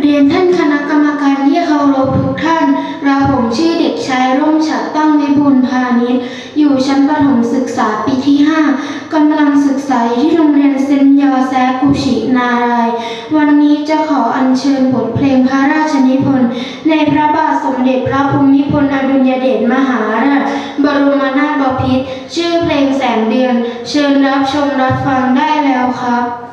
เรียนท่านคณะกรรมการที่เคารพทุกท่าน เราผมชื่อเด็กชายร่มฉัดตั้งวิบูลพาณิชย์อยู่ชั้นประถมศึกษาปีที่ 5กำลังศึกษาอยู่ที่โรงเรียนเซนยอแซกุชินาราย วันนี้จะขออัญเชิญบทเพลงพระราชนิพนธ์ในพระบาทสมเด็จพระภูมิพลอดุลยเดชมหาราชบรมนาถบพิตรชื่อเพลงแสงเดือน เชิญรับชมรับฟังได้แล้วครับ